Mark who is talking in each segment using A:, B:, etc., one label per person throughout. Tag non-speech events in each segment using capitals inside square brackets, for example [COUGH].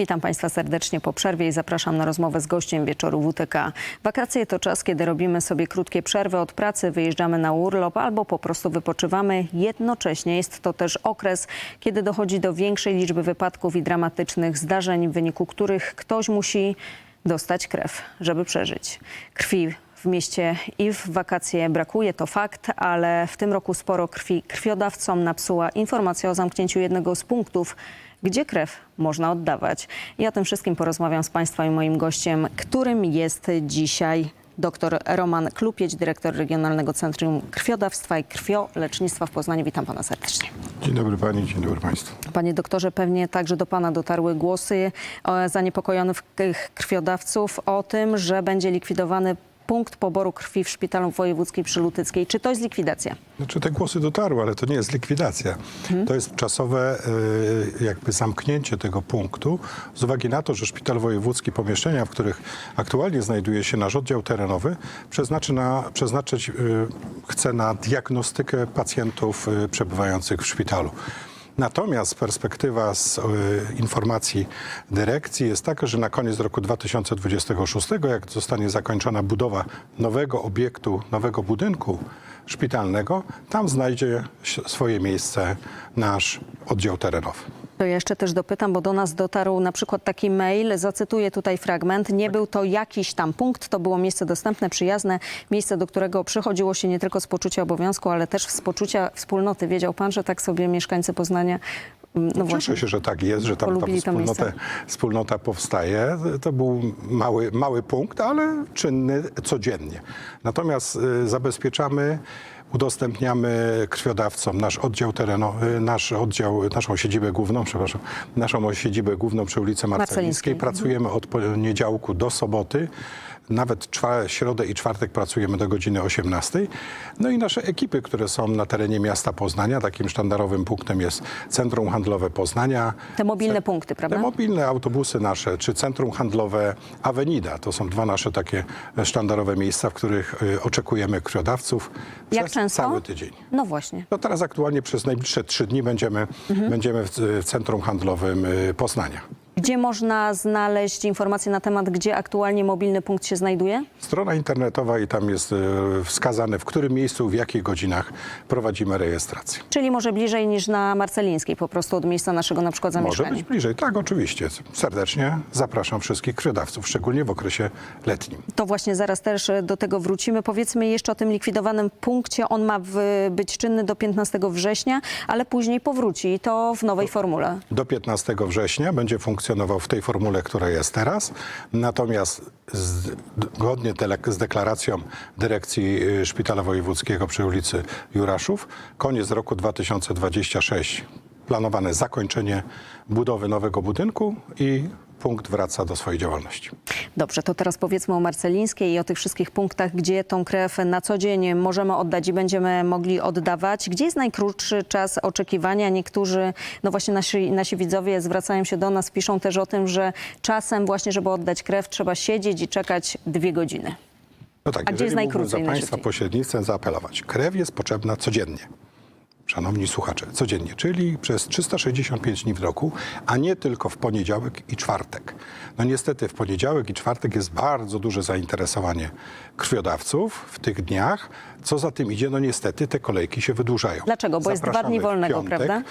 A: Witam Państwa serdecznie po przerwie i zapraszam na rozmowę z gościem wieczoru WTK. Wakacje to czas, kiedy robimy sobie krótkie przerwy od pracy, wyjeżdżamy na urlop albo po prostu wypoczywamy. Jednocześnie jest to też okres, kiedy dochodzi do większej liczby wypadków i dramatycznych zdarzeń, w wyniku których ktoś musi dostać krew, żeby przeżyć. Krwi w mieście i w wakacje brakuje, to fakt, ale w tym roku sporo krwi krwiodawcom napsuła informacja o zamknięciu jednego z punktów, gdzie krew można oddawać. I o tym wszystkim porozmawiam z Państwa i moim gościem, którym jest dzisiaj dr Roman Klupieć, dyrektor Regionalnego Centrum Krwiodawstwa i Krwiolecznictwa w Poznaniu. Witam Pana serdecznie.
B: Dzień dobry Pani, dzień dobry Państwu.
A: Panie doktorze, pewnie także do Pana dotarły głosy e, zaniepokojonych krwiodawców o tym, że będzie likwidowany punkt poboru krwi w Szpitalu Wojewódzkim przy Lutyckiej. Czy to jest likwidacja?
B: Znaczy te głosy dotarły, ale to nie jest likwidacja. To jest czasowe y, jakby zamknięcie tego punktu z uwagi na to, że Szpital Wojewódzki, pomieszczenia, w których aktualnie znajduje się nasz oddział terenowy, przeznaczy na, przeznaczyć y, chce na diagnostykę pacjentów y, przebywających w szpitalu. Natomiast perspektywa z y, informacji dyrekcji jest taka, że na koniec roku 2026, jak zostanie zakończona budowa nowego obiektu, nowego budynku szpitalnego, tam znajdzie swoje miejsce nasz oddział terenowy.
A: To jeszcze też dopytam, bo do nas dotarł na przykład taki mail, zacytuję tutaj fragment. Nie był to jakiś tam punkt, to było miejsce dostępne, przyjazne, miejsce, do którego przychodziło się nie tylko z poczucia obowiązku, ale też z poczucia wspólnoty. Wiedział pan, że tak sobie mieszkańcy Poznania, no
B: Cieszę się, że tak jest, że tam ta wspólnota, wspólnota powstaje. To był mały, mały punkt, ale czynny codziennie. Natomiast y, zabezpieczamy, udostępniamy krwiodawcom nasz oddział terenowy, nasz oddział, naszą siedzibę główną, przepraszam, naszą siedzibę główną przy ulicy
A: Marcelińskiej.
B: Marcelińskiej. Pracujemy od poniedziałku do soboty. Nawet środę i czwartek pracujemy do godziny 18. No i nasze ekipy, które są na terenie miasta Poznania. Takim sztandarowym punktem jest Centrum Handlowe Poznania.
A: te mobilne punkty, prawda?
B: Te mobilne autobusy nasze, czy Centrum Handlowe Avenida, to są dwa nasze takie sztandarowe miejsca, w których y, oczekujemy krwiodawców
A: Jak
B: przez
A: często?
B: cały tydzień.
A: No właśnie.
B: No teraz aktualnie przez najbliższe trzy dni będziemy,
A: Mhm.
B: będziemy w, w Centrum Handlowym y, Poznania.
A: Gdzie można znaleźć informacje na temat, gdzie aktualnie mobilny punkt się znajduje?
B: Strona internetowa i tam jest y, wskazane, w którym miejscu, w jakich godzinach prowadzimy rejestrację.
A: Czyli może bliżej niż na Marcelińskiej, po prostu od miejsca naszego na przykład
B: Może
A: zamieszkania.
B: być bliżej, tak oczywiście. Serdecznie zapraszam wszystkich krwiodawców, szczególnie w okresie letnim.
A: To właśnie zaraz też e, do tego wrócimy. Powiedzmy jeszcze o tym likwidowanym punkcie. On ma być czynny do 15 września, ale później powróci i to w nowej formule.
B: Do 15 września będzie funkcjonował w tej formule, która jest teraz. Natomiast zgodnie z deklaracją dyrekcji y, Szpitala Wojewódzkiego przy ulicy Juraszów, koniec roku 2026 planowane zakończenie budowy nowego budynku i punkt wraca do swojej działalności.
A: Dobrze, to teraz powiedzmy o Marcelińskiej i o tych wszystkich punktach, gdzie tą krew na co dzień możemy oddać i będziemy mogli oddawać. Gdzie jest najkrótszy czas oczekiwania? Niektórzy, no właśnie nasi, nasi widzowie zwracają się do nas, piszą też o tym, że czasem właśnie, żeby oddać krew, trzeba siedzieć i czekać dwie godziny.
B: No tak,
A: A gdzie jest najkrócej,
B: za Państwa pośrednictwem zaapelować. Krew jest potrzebna codziennie. Szanowni słuchacze, codziennie, czyli przez 365 dni w roku, a nie tylko w poniedziałek i czwartek. No niestety w poniedziałek i czwartek jest bardzo duże zainteresowanie krwiodawców w tych dniach. Co za tym idzie, no niestety te kolejki się wydłużają.
A: Dlaczego? Bo jest dwa
B: Zapraszamy
A: dni wolnego,
B: piątek.
A: prawda?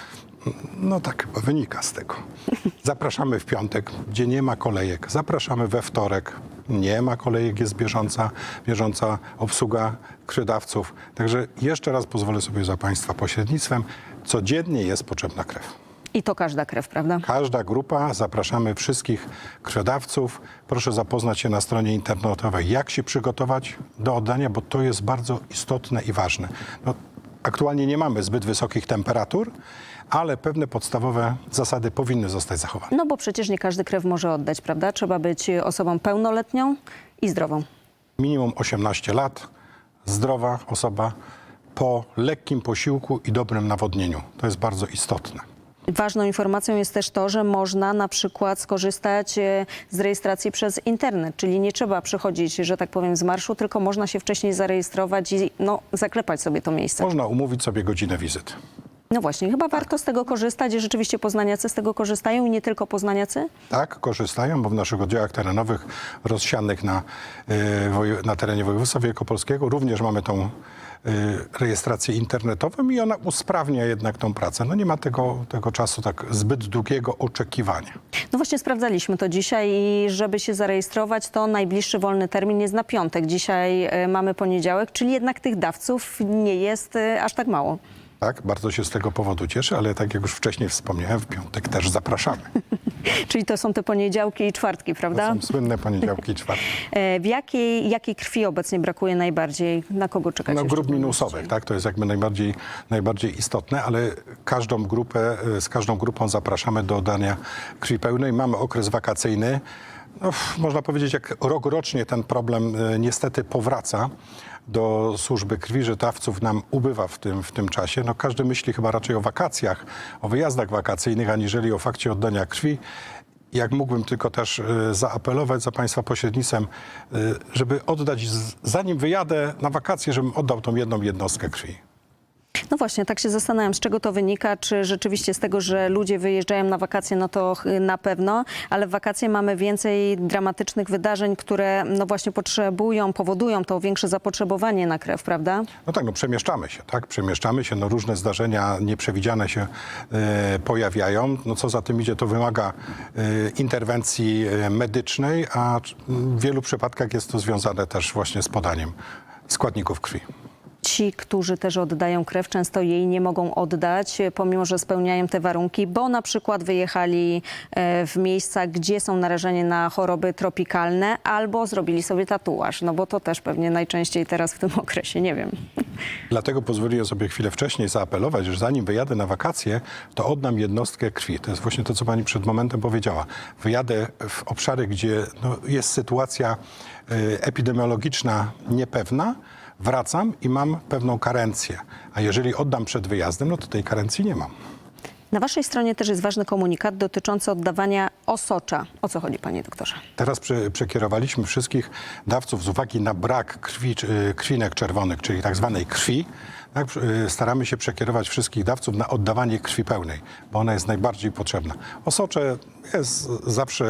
B: No tak chyba wynika z tego. [LAUGHS] Zapraszamy w piątek, gdzie nie ma kolejek. Zapraszamy we wtorek. Nie ma kolejek, jest bieżąca, bieżąca obsługa krwiodawców. Także jeszcze raz pozwolę sobie za Państwa pośrednictwem. Codziennie jest potrzebna krew.
A: I to każda krew, prawda?
B: Każda grupa, zapraszamy wszystkich krwiodawców. Proszę zapoznać się na stronie internetowej, jak się przygotować do oddania, bo to jest bardzo istotne i ważne. No, aktualnie nie mamy zbyt wysokich temperatur, ale pewne podstawowe zasady powinny zostać zachowane.
A: No bo przecież nie każdy krew może oddać, prawda? Trzeba być osobą pełnoletnią i zdrową.
B: Minimum 18 lat, zdrowa osoba po lekkim posiłku i dobrym nawodnieniu. To jest bardzo istotne.
A: Ważną informacją jest też to, że można na przykład skorzystać e, z rejestracji przez internet, czyli nie trzeba przychodzić, że tak powiem, z marszu, tylko można się wcześniej zarejestrować i no, zaklepać sobie to miejsce.
B: Można umówić sobie godzinę wizyty.
A: No właśnie, chyba warto z tego korzystać i rzeczywiście poznaniacy z tego korzystają i nie tylko poznaniacy?
B: Tak, korzystają, bo w naszych oddziałach terenowych rozsianych na, e, na terenie województwa wielkopolskiego również mamy tą rejestrację internetową i ona usprawnia jednak tą pracę. No nie ma tego, tego czasu tak zbyt długiego oczekiwania.
A: No właśnie sprawdzaliśmy to dzisiaj i żeby się zarejestrować, to najbliższy wolny termin jest na piątek. Dzisiaj e, mamy poniedziałek, czyli jednak tych dawców nie jest e, aż tak mało.
B: Tak, bardzo się z tego powodu cieszę, ale tak jak już wcześniej wspomniałem, w piątek też zapraszamy. [LAUGHS]
A: Czyli to są te poniedziałki i czwartki,
B: To
A: prawda?
B: są słynne poniedziałki i czwartki. [LAUGHS]
A: E, W jakiej, jakiej krwi obecnie brakuje najbardziej? Na kogo czekacie?
B: No,
A: w
B: grup minusowych, tak? To jest jakby najbardziej, najbardziej istotne, ale każdą grupę, e, z każdą grupą zapraszamy do oddania krwi pełnej. Mamy okres wakacyjny. No, można powiedzieć, jak rok rocznie ten problem e, niestety powraca do służby krwi, że nam ubywa w tym, w tym czasie. No, każdy myśli chyba raczej o wakacjach, o wyjazdach wakacyjnych, aniżeli o fakcie oddania krwi. Jak mógłbym tylko też e, zaapelować za Państwa pośrednictwem, e, żeby oddać, zanim wyjadę na wakacje, żebym oddał tą jedną jednostkę krwi.
A: No właśnie, tak się zastanawiam, z czego to wynika, czy rzeczywiście z tego, że ludzie wyjeżdżają na wakacje, no to na pewno, ale w wakacje mamy więcej dramatycznych wydarzeń, które no właśnie potrzebują, powodują to większe zapotrzebowanie na krew, prawda?
B: No tak, no przemieszczamy się, tak? Przemieszczamy się, no różne zdarzenia nieprzewidziane się e, pojawiają. No co za tym idzie, to wymaga e, interwencji e, medycznej, a w wielu przypadkach jest to związane też właśnie z podaniem składników krwi.
A: Ci, którzy też oddają krew, często jej nie mogą oddać, pomimo że spełniają te warunki, bo na przykład wyjechali e, w miejsca, gdzie są narażeni na choroby tropikalne, albo zrobili sobie tatuaż, no bo to też pewnie najczęściej teraz w tym [LAUGHS] okresie, nie wiem.
B: Dlatego pozwoliłem sobie chwilę wcześniej zaapelować, że zanim wyjadę na wakacje, to oddam jednostkę krwi. To jest właśnie to, co pani przed momentem powiedziała. Wyjadę w obszary, gdzie no, jest sytuacja y, epidemiologiczna niepewna, wracam i mam pewną karencję. A jeżeli oddam przed wyjazdem, no to tej karencji nie mam.
A: Na waszej stronie też jest ważny komunikat dotyczący oddawania osocza. O co chodzi, panie doktorze?
B: Teraz prze, przekierowaliśmy wszystkich dawców z uwagi na brak krwi, czy- krwinek czerwonych, czyli tak zwanej krwi. Tak, y, staramy się przekierować wszystkich dawców na oddawanie krwi pełnej, bo ona jest najbardziej potrzebna. Osocze jest zawsze,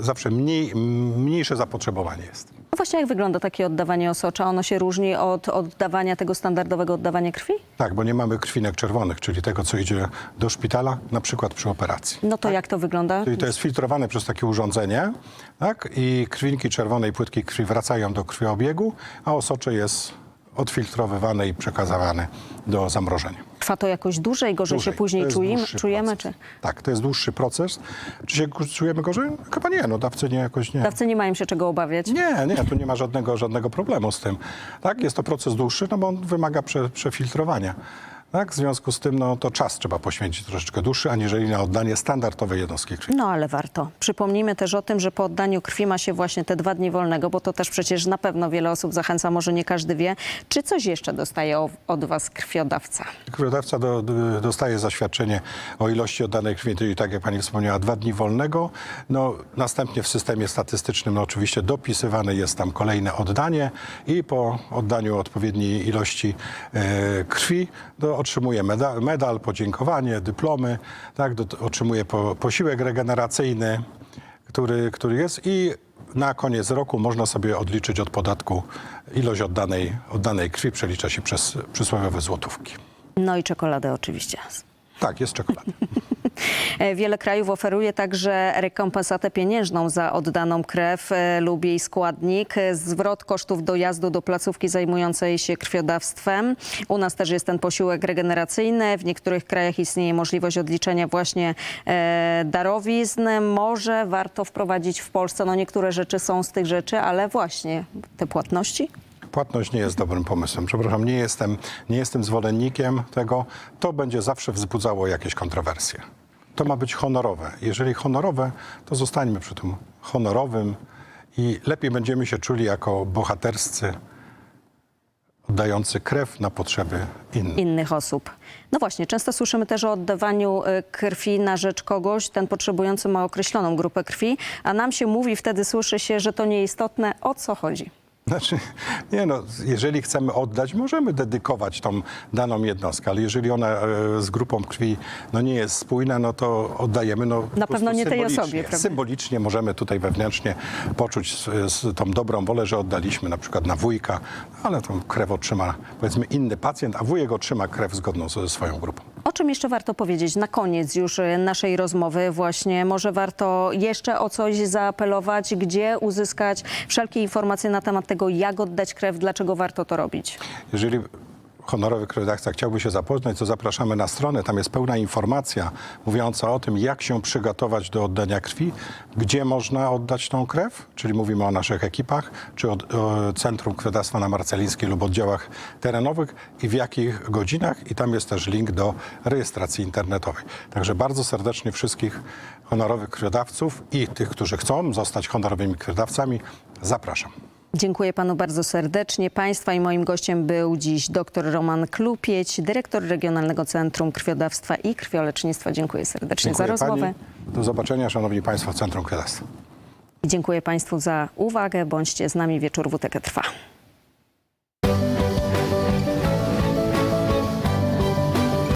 B: y, zawsze mniej, mniejsze zapotrzebowanie jest.
A: Właśnie, jak wygląda takie oddawanie osocza? Ono się różni od oddawania tego standardowego oddawania krwi?
B: Tak, bo nie mamy krwinek czerwonych, czyli tego, co idzie do szpitala, na przykład przy operacji.
A: No to jak to wygląda?
B: Czyli to jest filtrowane przez takie urządzenie, tak? I krwinki czerwonej płytki krwi wracają do krwiobiegu, a osocze jest odfiltrowywane i przekazywane do zamrożenia.
A: Trwa to jakoś dłużej, gorzej
B: Dłużej.
A: się później
B: To jest
A: czujemy,
B: dłuższy
A: czujemy? Czy.
B: Tak, to jest dłuższy proces. Czy się czujemy gorzej? Chyba nie, no dawcy nie jakoś nie.
A: dawcy nie mają się czego obawiać?
B: Nie, nie, tu nie ma żadnego, żadnego problemu z tym. Tak, jest to proces dłuższy, no bo on wymaga prze, przefiltrowania. Tak, w związku z tym no, to czas trzeba poświęcić troszeczkę dłuższy, aniżeli na oddanie standardowej jednostki krwi.
A: No ale warto. Przypomnijmy też o tym, że po oddaniu krwi ma się właśnie te dwa dni wolnego, bo to też przecież na pewno wiele osób zachęca, może nie każdy wie. Czy coś jeszcze dostaje od was krwiodawca?
B: Krwiodawca do, do, dostaje zaświadczenie o ilości oddanej krwi, czyli tak jak pani wspomniała, dwa dni wolnego. No, następnie w systemie statystycznym no, oczywiście dopisywane jest tam kolejne oddanie i po oddaniu odpowiedniej ilości e, krwi do, otrzymuje medal, medal, podziękowanie, dyplomy, tak, do, otrzymuje po, posiłek regeneracyjny, który, który jest i na koniec roku można sobie odliczyć od podatku ilość oddanej, oddanej krwi, przelicza się przez przysłowiowe złotówki.
A: No i czekoladę oczywiście.
B: Tak, jest czekolada. [LAUGHS]
A: E, Wiele krajów oferuje także rekompensatę pieniężną za oddaną krew e, lub jej składnik, e, zwrot kosztów dojazdu do placówki zajmującej się krwiodawstwem. U nas też jest ten posiłek regeneracyjny. W niektórych krajach istnieje możliwość odliczenia właśnie darowizn. Może warto wprowadzić w Polsce, no niektóre rzeczy są z tych rzeczy, ale właśnie te płatności.
B: Płatność nie jest dobrym pomysłem. Przepraszam, nie jestem, nie jestem zwolennikiem tego. To będzie zawsze wzbudzało jakieś kontrowersje. To ma być honorowe. Jeżeli honorowe, to zostańmy przy tym honorowym i lepiej będziemy się czuli jako bohaterscy oddający krew na potrzeby innych.
A: innych osób. No właśnie, często słyszymy też o oddawaniu e, krwi na rzecz kogoś. Ten potrzebujący ma określoną grupę krwi, a nam się mówi, wtedy słyszy się, że to nieistotne. O co chodzi?
B: Znaczy, nie no, jeżeli chcemy oddać, możemy dedykować tą daną jednostkę, ale jeżeli ona e, z grupą krwi no, nie jest spójna, no to oddajemy. No, po prostu
A: pewno nie tej
B: symbolicznie.
A: osobie, prawda?
B: Symbolicznie możemy tutaj wewnętrznie poczuć z, z tą dobrą wolę, że oddaliśmy na przykład na wujka, ale tą krew otrzyma powiedzmy inny pacjent, a wujek otrzyma krew zgodną ze swoją grupą.
A: O czym jeszcze warto powiedzieć na koniec już e, naszej rozmowy? Właśnie może warto jeszcze o coś zaapelować, gdzie uzyskać wszelkie informacje na temat tego, jak oddać krew, dlaczego warto to robić?
B: Jeżeli honorowy krwiodawca chciałby się zapoznać, to zapraszamy na stronę. Tam jest pełna informacja mówiąca o tym, jak się przygotować do oddania krwi, gdzie można oddać tą krew, czyli mówimy o naszych ekipach, czy o, o Centrum Krwiodawstwa na Marcelińskiej lub oddziałach terenowych i w jakich godzinach. I tam jest też link do rejestracji internetowej. Także bardzo serdecznie wszystkich honorowych krwiodawców i tych, którzy chcą zostać honorowymi krwiodawcami, zapraszam.
A: Dziękuję panu bardzo serdecznie. Państwa i moim gościem był dziś dr Roman Klupieć, dyrektor Regionalnego Centrum Krwiodawstwa i Krwiolecznictwa. Dziękuję serdecznie za rozmowę.
B: Pani. Do zobaczenia, Szanowni Państwo, w Centrum Krwiodawstwa.
A: Dziękuję państwu za uwagę. Bądźcie z nami. Wieczór WTK trwa.